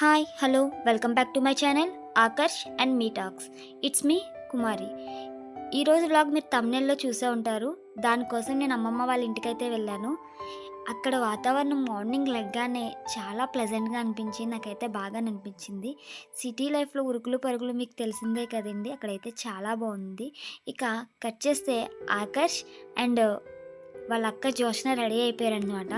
Hi hello welcome back to my channel Aakarsh and me talks it's me Kumari ఈరోజు vlog మీరు తమిళల్లో చూసే ఉంటారు. దానికోసం నేను అమ్మమ్మ వాళ్ళ ఇంటికైతే వెళ్ళాను. అక్కడ వాతావరణం మార్నింగ్ లెగ్గానే చాలా ప్లెజెంట్గా అనిపించింది నాకైతే బాగా అనిపించింది. సిటీ లైఫ్లో ఉరుకులు పరుగులు మీకు తెలిసిందే కదండి అక్కడైతే చాలా బాగుంది. ఇక కట్ చేస్తే ఆకర్ష్ అండ్ వాళ్ళ అక్క జోష్న రెడీ అయిపోయారనమాట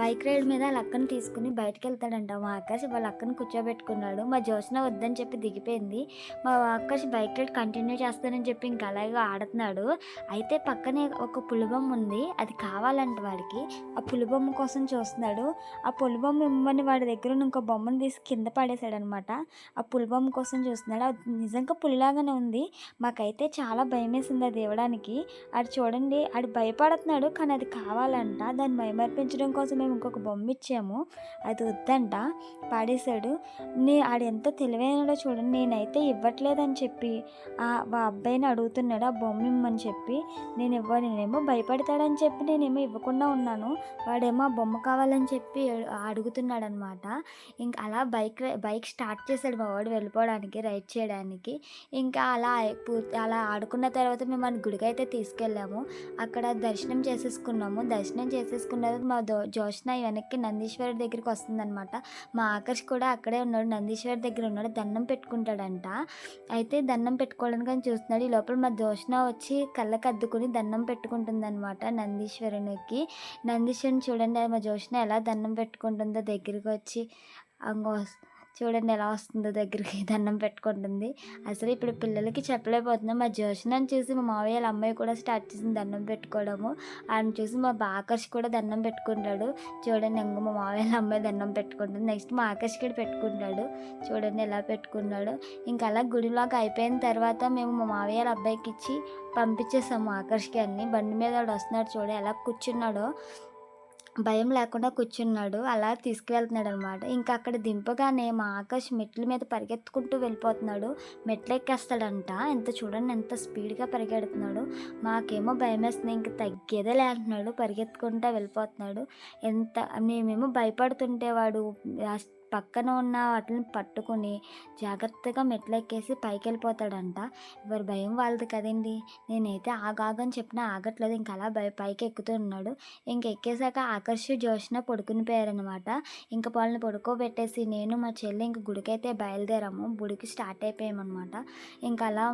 బైక్ రైడ్ మీద వాళ్ళ అక్కను తీసుకుని బయటకు వెళ్తాడంట మా ఆకాష్ వాళ్ళ అక్కను కూర్చోబెట్టుకున్నాడు. మా జోష్న వద్దని చెప్పి దిగిపోయింది. మా ఆకాష్ బైక్ రైడ్ కంటిన్యూ చేస్తానని చెప్పి ఇంకా అలాగే ఆడుతున్నాడు. అయితే పక్కనే ఒక పులిబొమ్మ ఉంది. అది కావాలంట వాడికి. ఆ పులిబొమ్మ కోసం చూస్తున్నాడు. ఆ పులిబొమ్మ ఇమ్మని వాడి దగ్గర ఉన్న ఇంకో బొమ్మను తీసి కింద పడేశాడనమాట. ఆ పులిబొమ్మ కోసం చూస్తున్నాడు. అది నిజంగా పులిలాగానే ఉంది. మాకైతే చాలా భయం వేసింది అది ఇవ్వడానికి అది చూడండి అది భయపడుతున్నాడు కానీ అది కావాలంట. దాన్ని భయమర్పించడం కోసం మేము ఇంకొక బొమ్మ ఇచ్చాము అది వద్దంట. పాడేశాడు. నే ఆడు ఎంత తెలివైనడో చూడండి నేనైతే ఇవ్వట్లేదని చెప్పి ఆ మా అబ్బాయిని అడుగుతున్నాడు. ఆ బొమ్మ ఇమ్మని చెప్పి నేను ఇవ్వ నేనేమో భయపడతాడని చెప్పి నేనేమో ఇవ్వకుండా ఉన్నాను. వాడేమో ఆ బొమ్మ కావాలని చెప్పి అడుగుతున్నాడు అనమాట ఇంకా అలా బైక్ బైక్ స్టార్ట్ చేశాడు మా వాడు వెళ్ళిపోవడానికి రైడ్ చేయడానికి. ఇంకా అలా పూర్తి అలా ఆడుకున్న తర్వాత మేము మన గుడికి అయితే తీసుకెళ్ళాము. అక్కడ దర్శనం చేసేసుకున్నాము. దర్శనం చేసేసుకున్న తర్వాత మా దో దర్శన వెనక్కి నందీశ్వరుడి దగ్గరికి వస్తుందనమాట మా ఆకర్ష్ కూడా అక్కడే ఉన్నాడు. నందీశ్వరి దగ్గర ఉన్నాడు. దండం పెట్టుకుంటాడంట. అయితే దండం పెట్టుకోవడానికి అని చూస్తున్నాడు. ఈ లోపల మా జోష్న వచ్చి కళ్ళకి అద్దుకుని దండం పెట్టుకుంటుందన్నమాట నందీశ్వరునికి. నందీశ్వరుని చూడండి మా జోష్న ఎలా దండం పెట్టుకుంటుందో దగ్గరికి వచ్చి అంగో చూడండి ఎలా వస్తుందో దగ్గరికి దండం పెట్టుకుంటుంది. అసలు ఇప్పుడు పిల్లలకి చెప్పలేకపోతున్నాం. మా జోష్నని చూసి మా మావయ్య వాళ్ళ అమ్మాయి కూడా స్టార్ట్ చేసింది దండం పెట్టుకోవడము. ఆయన చూసి మా ఆకర్ష్ కూడా దండం పెట్టుకుంటాడు. చూడండి ఇంక మా మావయ్య వాళ్ళ అమ్మాయి దండం పెట్టుకుంటుంది. నెక్స్ట్ మా ఆకర్ష్ కూడా పెట్టుకుంటాడు. చూడండి ఎలా పెట్టుకున్నాడు. ఇంకా అలా గుడిలోకి అయిపోయిన తర్వాత మేము మా మావయ్య వాళ్ళ అబ్బాయికి ఇచ్చి పంపించేసాము ఆకర్ష్కి అన్ని. బండి మీద వాడు వస్తున్నాడు చూడ ఎలా కూర్చున్నాడో. భయం లేకుండా కూర్చున్నాడు. అలా తీసుకువెళ్తున్నాడు అనమాట ఇంకా అక్కడ దింపగానే మా ఆకాష్ మెట్ల మీద పరిగెత్తుకుంటూ వెళ్ళిపోతున్నాడు. మెట్లు ఎక్కేస్తాడంట ఎంత చూడండి ఎంత స్పీడ్గా పరిగెడుతున్నాడు. మాకేమో భయం వేస్తుంది ఇంక తగ్గేదే లేకుంటున్నాడు పరిగెత్తుకుంటూ వెళ్ళిపోతున్నాడు. ఎంత మేమేమో భయపడుతుంటే వాడు పక్కన ఉన్న వాటిని పట్టుకుని జాగ్రత్తగా మెట్లెక్కేసి పైకి వెళ్ళిపోతాడంట ఎవరి భయం వాళ్ళది కదండి. నేనైతే ఆగాగని చెప్పినా ఆగట్లేదు. ఇంకా అలా భయ పైకి ఎక్కుతూ ఉన్నాడు. ఇంక ఎక్కేసాక ఆకర్షి జోష్న పడుకుని పోయారనమాట ఇంకా వాళ్ళని పడుకోబెట్టేసి నేను మా చెల్లి ఇంక గుడికైతే బయలుదేరాము. గుడికి స్టార్ట్ అయిపోయామన్నమాట. ఇంకా అలా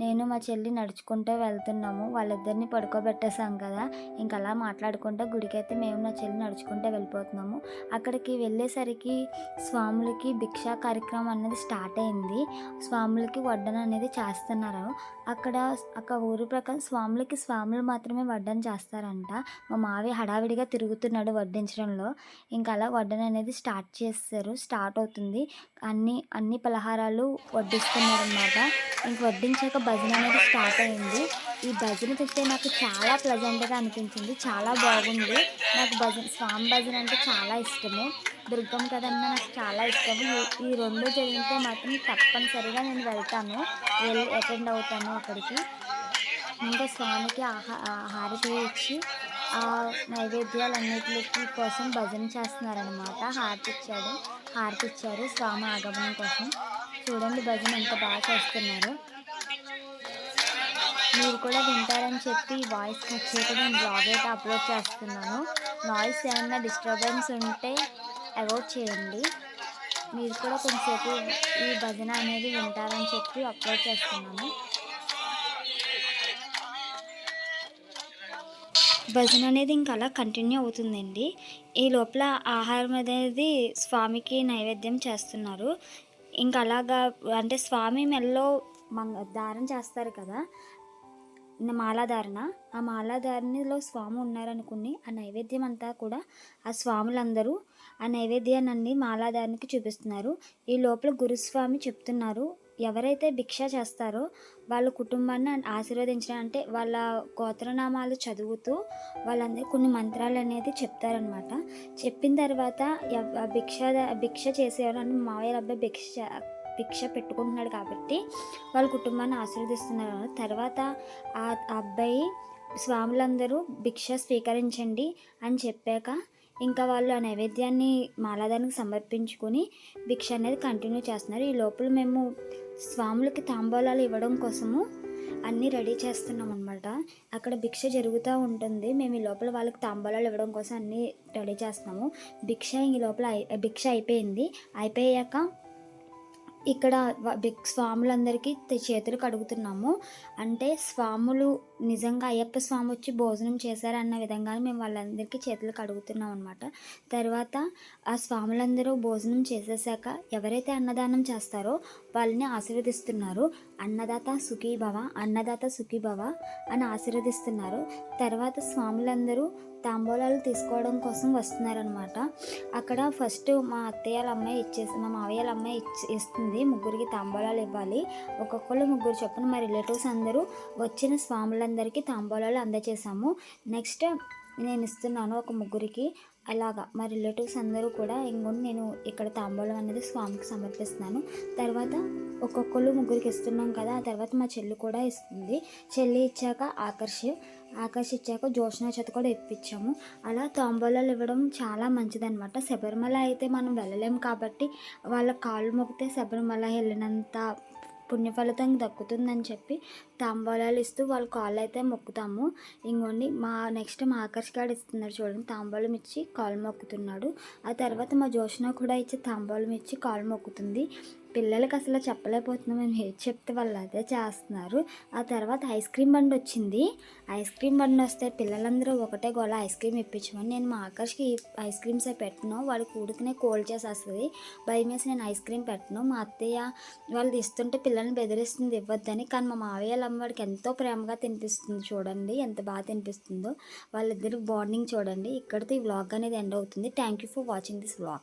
నేను మా చెల్లి నడుచుకుంటూ వెళ్తున్నాము. వాళ్ళిద్దరిని పడుకోబెట్టేసాం కదా. ఇంకా అలా మాట్లాడుకుంటూ గుడికైతే మేము నా చెల్లి నడుచుకుంటూ వెళ్ళిపోతున్నాము. అక్కడికి వెళ్ళేసరికి స్వాములకి భిక్షా కార్యక్రమం అనేది స్టార్ట్ అయింది. స్వాములకి వడ్డన అనేది చేస్తున్నారు. అక్కడ అక్కడ ఊరి ప్రకారం స్వాములకి స్వాములు మాత్రమే వడ్డన చేస్తారంట. మా మావి హడావిడిగా తిరుగుతున్నాడు వడ్డించడంలో. ఇంకా అలా వడ్డన అనేది స్టార్ట్ చేస్తారు. స్టార్ట్ అవుతుంది. అన్ని అన్ని పలహారాలు వడ్డిస్తున్నారనమాట ఇంక వడ్డించాక భజన అనేది స్టార్ట్ అయింది. ఈ భజన తింటే నాకు చాలా ప్లజెంట్గా అనిపించింది. చాలా బాగుంది. నాకు భజన స్వామి భజన అంటే చాలా ఇష్టము. దుర్గం కదన్న నాకు చాలా ఇష్టము. ఈ- రెండు జరిగితే మాత్రం తప్పనిసరిగా నేను వెళ్తాను. వెళ్ళి అటెండ్ అవుతాను అక్కడికి. ఇంకా స్వామికి ఆహా హారతి ఇచ్చి ఆ నైవేద్యాలన్నిటికి కోసం భజన చేస్తున్నారనమాట హారతి ఇచ్చాడు. హారతి ఇచ్చారు స్వామి ఆగమనం కోసం. చూడండి భజన ఎంత బాగా చేస్తున్నారు. మీరు కూడా వింటారని చెప్పి వాయిస్ కట్ చేయకుండా నేను బ్లాగ్ అయితే అప్లోడ్ చేస్తున్నాను. నాయిస్ ఏమైనా డిస్టర్బెన్స్ ఉంటే అవాయిడ్ చేయండి. మీరు కూడా కొంచెంసేపు ఈ భజన అనేది వింటారని చెప్పి అప్లోడ్ చేస్తున్నాను. భజన అనేది ఇంకా అలా కంటిన్యూ అవుతుందండి. ఈ లోపల ఆహారం అనేది స్వామికి నైవేద్యం చేస్తున్నారు. ఇంకా అలాగా అంటే స్వామి మెల్లో మంగ దారం చేస్తారు కదా మాలాధారణ ఆ మాలాధారణలో స్వామి ఉన్నారనుకుని ఆ నైవేద్యం అంతా కూడా ఆ స్వాములందరూ ఆ నైవేద్యాన్ని మాలాధారణకి చూపిస్తున్నారు. ఈ లోపల గురుస్వామి చెప్తున్నారు ఎవరైతే భిక్ష చేస్తారో వాళ్ళ కుటుంబాన్ని ఆశీర్వదించడం అంటే వాళ్ళ గోత్రనామాలు చదువుతూ వాళ్ళందరూ కొన్ని మంత్రాలు అనేది చెప్తారనమాట చెప్పిన తర్వాత భిక్ష భిక్ష చేసేవారు అంటే మావయ్య అబ్బాయి భిక్ష భిక్ష పెట్టుకుంటున్నాడు కాబట్టి వాళ్ళ కుటుంబాన్ని ఆశీర్వదిస్తున్నారు. తర్వాత ఆ అబ్బాయి స్వాములందరూ భిక్ష స్వీకరించండి అని చెప్పాక ఇంకా వాళ్ళు ఆ నైవేద్యాన్ని మాలాదానికి సమర్పించుకొని భిక్ష అనేది కంటిన్యూ చేస్తున్నారు. ఈ లోపల మేము స్వాములకి తాంబూలాలు ఇవ్వడం కోసము అన్నీ రెడీ చేస్తున్నాం అనమాట అక్కడ భిక్ష జరుగుతూ ఉంటుంది. మేము ఈ లోపల వాళ్ళకి తాంబూలాలు ఇవ్వడం కోసం అన్నీ రెడీ చేస్తున్నాము. భిక్ష ఈ లోపల భిక్ష అయిపోయింది. అయిపోయాక ఇక్కడ బిగ్ స్వాములందరికీ చేతులు కడుగుతున్నాము. అంటే స్వాములు నిజంగా అయ్యప్ప స్వామి వచ్చి భోజనం చేశారన్న విధంగా మేము వాళ్ళందరికీ చేతులు కడుగుతున్నాం అనమాట తర్వాత ఆ స్వాములందరూ భోజనం చేసేసాక ఎవరైతే అన్నదానం చేస్తారో వాళ్ళని ఆశీర్వదిస్తున్నారు. అన్నదాత సుఖీభవ అన్నదాత సుఖీభవ అని ఆశీర్వదిస్తున్నారు. తర్వాత స్వాములందరూ తాంబూలాలు తీసుకోవడం కోసం వస్తున్నారనమాట అక్కడ ఫస్ట్ మా అత్తయ్యల అమ్మాయి ఇచ్చేసి మా మావయ్యల అమ్మాయి ఇచ్చి ఇస్తుంది. ముగ్గురికి తాంబూలాలు ఇవ్వాలి. ఒక్కొక్కరు ముగ్గురు చొప్పున మా రిలేటివ్స్ అందరూ వచ్చిన స్వాములందరికీ తాంబూలాలు అందజేశాము. నెక్స్ట్ నేను ఇస్తున్నాను ఒక ముగ్గురికి. అలాగా. మా రిలేటివ్స్ అందరూ కూడా ఇంకొని నేను ఇక్కడ తాంబూలం అనేది స్వామికి సమర్పిస్తున్నాను. తర్వాత ఒక్కొక్కరు ముగ్గురికి ఇస్తున్నాం కదా ఆ తర్వాత మా చెల్లి కూడా ఇస్తుంది. చెల్లి ఇచ్చాక ఆకర్షి ఆకర్షించాక ఇచ్చాక జోష్నా చేత కూడా ఇప్పించాము. అలా తాంబూలాలు ఇవ్వడం చాలా మంచిదనమాట శబరిమల అయితే మనం వెళ్ళలేము కాబట్టి వాళ్ళ కాళ్ళు మొక్కితే శబరిమల వెళ్ళినంత పుణ్యఫలితం దక్కుతుందని చెప్పి తాంబూలాలు ఇస్తూ వాళ్ళ కాళ్ళు అయితే మొక్కుతాము. ఇంకోండి మా నెక్స్ట్ మా ఆకర్ష్ గారు ఇస్తున్నారు చూడండి తాంబూలం ఇచ్చి కాలు మొక్కుతున్నాడు. ఆ తర్వాత మా జోష్న కూడా ఇచ్చి తాంబూలం ఇచ్చి కాలు మొక్కుతుంది. పిల్లలకి అసలు చెప్పలేకపోతున్నాం. మేము ఏది చెప్తే వాళ్ళు అదే చేస్తున్నారు. ఆ తర్వాత ఐస్ క్రీమ్ బండి వచ్చింది. ఐస్ క్రీమ్ బండి వస్తే పిల్లలందరూ ఒకటే గోల ఐస్ క్రీమ్ ఇప్పించమని నేను మా ఆకర్ష్కి ఐస్ క్రీమ్స్ పెట్టను. వాడు కూడుకునే కోల్డ్ చేసేస్తుంది. భయం వేసి నేను ఐస్ క్రీమ్ పెట్టను. మా అత్తయ్య వాళ్ళు ఇస్తుంటే పిల్లల్ని బెదిరిస్తుంది ఇవ్వద్దని. కానీ మా మావయ్య అమ్మవాడికి ఎంతో ప్రేమగా తినిపిస్తుంది చూడండి. ఎంత బాగా తినిపిస్తుందో. వాళ్ళిద్దరు బాండింగ్ చూడండి. ఇక్కడితో ఈ వ్లాగ్ అనేది ఎండ్ అవుతుంది. Thank you for watching this vlog